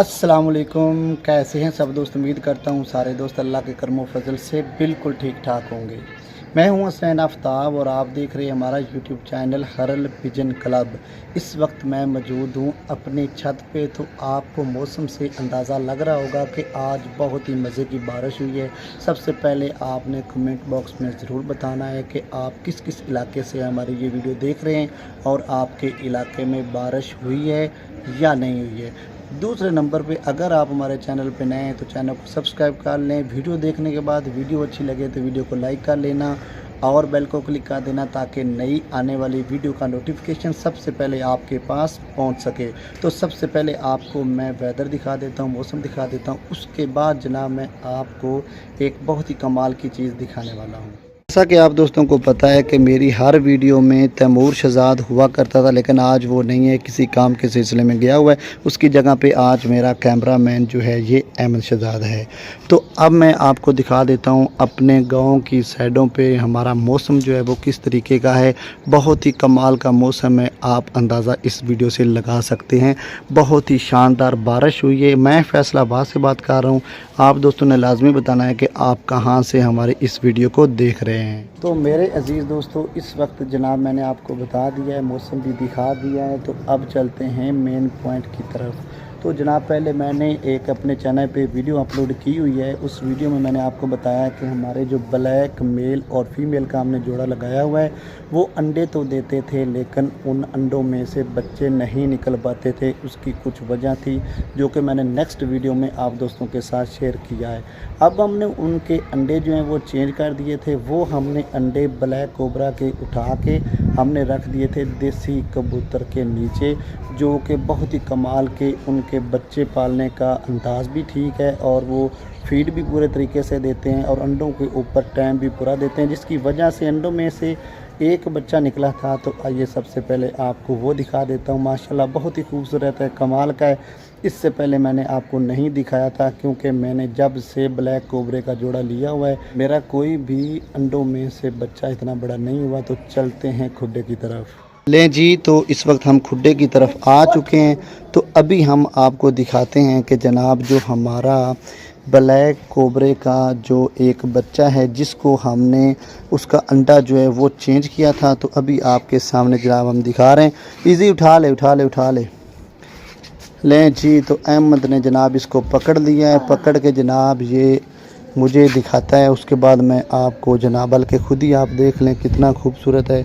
السلام علیکم، کیسے ہیں سب دوست؟ امید کرتا ہوں سارے دوست اللہ کے کرم و فضل سے بالکل ٹھیک ٹھاک ہوں گے۔ میں ہوں حسین آفتاب اور آپ دیکھ رہے ہیں ہمارا یوٹیوب چینل ہرل پجن کلب۔ اس وقت میں موجود ہوں اپنی چھت پہ، تو آپ کو موسم سے اندازہ لگ رہا ہوگا کہ آج بہت ہی مزے کی بارش ہوئی ہے۔ سب سے پہلے آپ نے کمنٹ باکس میں ضرور بتانا ہے کہ آپ کس کس علاقے سے ہماری یہ ویڈیو دیکھ رہے ہیں اور آپ کے علاقے میں بارش ہوئی ہے یا نہیں ہوئی ہے۔ دوسرے نمبر پہ اگر آپ ہمارے چینل پہ نئے ہیں تو چینل کو سبسکرائب کر لیں۔ ویڈیو دیکھنے کے بعد ویڈیو اچھی لگے تو ویڈیو کو لائک کر لینا اور بیل کو کلک کر دینا تاکہ نئی آنے والی ویڈیو کا نوٹیفیکیشن سب سے پہلے آپ کے پاس پہنچ سکے۔ تو سب سے پہلے آپ کو میں ویدر دکھا دیتا ہوں، موسم دکھا دیتا ہوں۔ اس کے بعد جناب میں آپ کو ایک بہت ہی کمال کی چیز دکھانے والا ہوں۔ جیسا کہ آپ دوستوں کو پتا ہے کہ میری ہر ویڈیو میں تیمور شہزاد ہوا کرتا تھا، لیکن آج وہ نہیں ہے، کسی کام کے سلسلے میں گیا ہوا ہے۔ اس کی جگہ پہ آج میرا کیمرہ مین جو ہے، یہ احمد شہزاد ہے۔ تو اب میں آپ کو دکھا دیتا ہوں اپنے گاؤں کی سائڈوں پہ ہمارا موسم جو ہے، وہ کس طریقے کا ہے۔ بہت ہی کمال کا موسم ہے، آپ اندازہ اس ویڈیو سے لگا سکتے ہیں۔ بہت ہی شاندار بارش ہوئی ہے۔ میں فیصلہ آباد سے بات کر رہا ہوں۔ آپ دوستوں نے لازمی بتانا ہے کہ آپ کہاں سے ہمارے اس ویڈیو کو دیکھ رہے ہیں۔ رہے ہیں۔ تو میرے عزیز دوستو، اس وقت جناب میں نے آپ کو بتا دیا ہے، موسم بھی دکھا دیا ہے۔ تو اب چلتے ہیں مین پوائنٹ کی طرف۔ تو جناب پہلے میں نے ایک اپنے چینل پہ ویڈیو اپلوڈ کی ہوئی ہے۔ اس ویڈیو میں میں نے آپ کو بتایا کہ ہمارے جو بلیک میل اور فیمیل کا ہم نے جوڑا لگایا ہوا ہے، وہ انڈے تو دیتے تھے لیکن ان انڈوں میں سے بچے نہیں نکل پاتے تھے۔ اس کی کچھ وجہ تھی جو کہ میں نے نیکسٹ ویڈیو میں آپ دوستوں کے ساتھ شیئر کیا ہے۔ اب ہم نے ان کے انڈے جو ہیں وہ چینج کر دیے تھے۔ وہ ہم نے انڈے بلیک کوبرا کے اٹھا کے ہم نے رکھ دیے تھے دیسی کبوتر کے نیچے، جو کہ بہت ہی کمال کے ان کے بچے پالنے کا انداز بھی ٹھیک ہے اور وہ فیڈ بھی پورے طریقے سے دیتے ہیں اور انڈوں کے اوپر ٹائم بھی پورا دیتے ہیں، جس کی وجہ سے انڈوں میں سے ایک بچہ نکلا تھا۔ تو آئیے سب سے پہلے آپ کو وہ دکھا دیتا ہوں۔ ماشاءاللہ بہت ہی خوبصورت ہے، کمال کا ہے۔ اس سے پہلے میں نے آپ کو نہیں دکھایا تھا کیونکہ میں نے جب سے بلیک کوبرے کا جوڑا لیا ہوا ہے، میرا کوئی بھی انڈوں میں سے بچہ اتنا بڑا نہیں ہوا۔ تو چلتے ہیں کھڈے کی طرف۔ لیں جی تو اس وقت ہم کھڈے کی طرف آ چکے ہیں۔ تو ابھی ہم آپ کو دکھاتے ہیں کہ جناب جو ہمارا بلیک کوبرے کا جو ایک بچہ ہے، جس کو ہم نے اس کا انڈا جو ہے وہ چینج کیا تھا، تو ابھی آپ کے سامنے جناب ہم دکھا رہے ہیں۔ ایزی، اٹھا لے اٹھا لے اٹھا لے۔ لیں جی تو احمد نے جناب اس کو پکڑ لیا ہے۔ پکڑ کے جناب یہ مجھے دکھاتا ہے۔ اس کے بعد میں آپ کو جناب، بلکہ خود ہی آپ دیکھ لیں کتنا خوبصورت ہے۔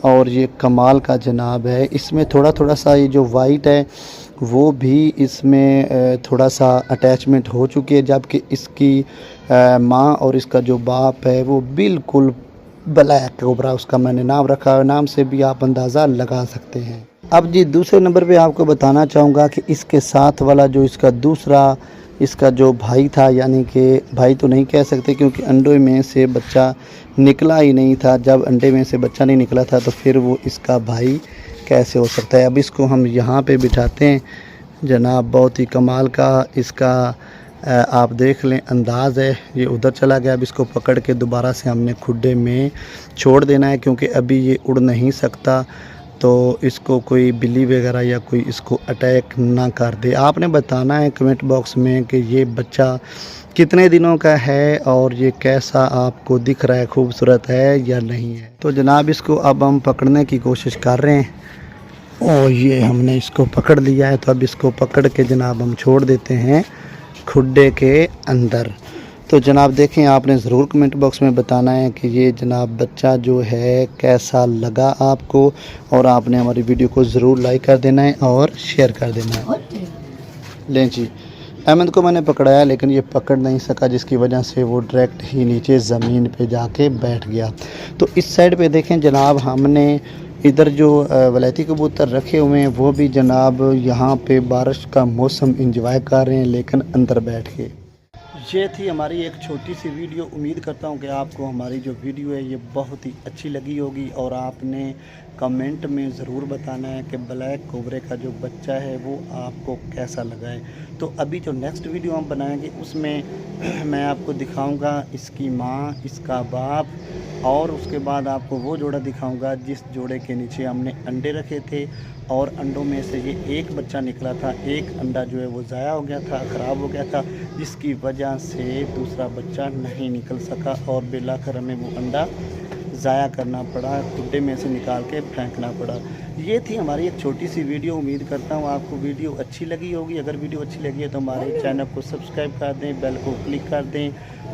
اور یہ کمال کا جناب ہے۔ اس میں تھوڑا تھوڑا سا یہ جو وائٹ ہے، وہ بھی اس میں تھوڑا سا اٹیچمنٹ ہو چکی ہے جبکہ اس کی ماں اور اس کا جو باپ ہے، وہ بالکل بلیک کوبرا اس کا میں نے نام رکھا ہے، نام سے بھی آپ اندازہ لگا سکتے ہیں۔ اب جی دوسرے نمبر پہ آپ کو بتانا چاہوں گا کہ اس کے ساتھ والا جو اس کا دوسرا اس کا جو بھائی تھا یعنی کہ بھائی تو نہیں کہہ سکتے کیونکہ انڈے میں سے بچہ نکلا ہی نہیں تھا۔ جب انڈے میں سے بچہ نہیں نکلا تھا تو پھر وہ اس کا بھائی کیسے ہو سکتا ہے؟ اب اس کو ہم یہاں پہ بٹھاتے ہیں۔ جناب، بہت ہی کمال کا اس کا آپ دیکھ لیں، انداز ہے۔ یہ ادھر چلا گیا۔ اب اس کو پکڑ کے دوبارہ سے ہم نے کھڈے میں چھوڑ دینا ہے کیونکہ ابھی یہ اڑ نہیں سکتا۔ تو اس کو کوئی بلی وغیرہ یا کوئی اس کو اٹیک نہ کر دے۔ آپ نے بتانا ہے کمنٹ باکس میں کہ یہ بچہ کتنے دنوں کا ہے اور یہ کیسا آپ کو دکھ رہا ہے، خوبصورت ہے یا نہیں ہے۔ تو جناب، اس کو اب ہم پکڑنے کی کوشش کر رہے ہیں۔ اور یہ ہم نے اس کو پکڑ لیا ہے۔ تو اب اس کو پکڑ کے جناب ہم چھوڑ دیتے ہیں کھڈے کے اندر۔ تو جناب دیکھیں آپ نے ضرور کمنٹ باکس میں بتانا ہے کہ یہ جناب بچہ جو ہے کیسا لگا آپ کو؟ اور آپ نے ہماری ویڈیو کو ضرور لائک کر دینا ہے اور شیئر کر دینا ہے۔ لیں جی احمد کو میں نے پکڑایا لیکن یہ پکڑ نہیں سکا جس کی وجہ سے وہ ڈائریکٹ ہی نیچے زمین پہ جا کے بیٹھ گیا۔ تو اس سائڈ پہ دیکھیں جناب ہم نے ادھر جو ولیتی کبوتر رکھے ہوئے ہیں وہ بھی جناب یہاں پہ بارش کا موسم انجوائے کر رہے ہیں لیکن اندر بیٹھ کے۔ یہ تھی ہماری ایک چھوٹی سی ویڈیو۔ امید کرتا ہوں کہ آپ کو ہماری جو ویڈیو ہے یہ بہت ہی اچھی لگی ہوگی اور آپ نے کمنٹ میں ضرور بتانا ہے کہ بلیک کوبرے کا جو بچہ ہے وہ آپ کو کیسا لگا ہے۔ تو ابھی جو نیکسٹ ویڈیو ہم بنائیں گے اس میں میں آپ کو دکھاؤں گا اس کی ماں، اس کا باپ اور اس کے بعد آپ کو وہ جوڑا دکھاؤں گا جس جوڑے کے نیچے ہم نے انڈے رکھے تھے۔ اور انڈوں میں سے یہ ایک بچہ نکلا تھا، ایک انڈا جو ہے وہ ضائع ہو گیا تھا، خراب ہو گیا تھا، جس کی وجہ سے دوسرا بچہ نہیں نکل سکا اور بلا کر ہمیں وہ انڈا ضائع کرنا پڑا کھڈے میں سے نکال کے پھینکنا پڑا۔ یہ تھی ہماری ایک چھوٹی سی ویڈیو، امید کرتا ہوں آپ کو ویڈیو اچھی لگی ہوگی۔ اگر ویڈیو اچھی لگی ہے تو ہمارے چینل کو سبسکرائب کر دیں، بیل کو کلک کر دیں،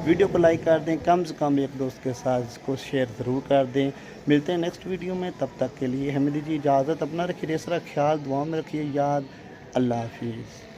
ویڈیو کو لائک کر دیں، کم سے کم ایک دوست کے ساتھ اس کو شیئر ضرور کر دیں۔ ملتے ہیں نیکسٹ ویڈیو میں، تب تک کے لیے ہمیں دیجیے اجازت، اپنا رکھیے اس طرح خیال، دعاؤں میں رکھیے، یاد، اللہ حافظ۔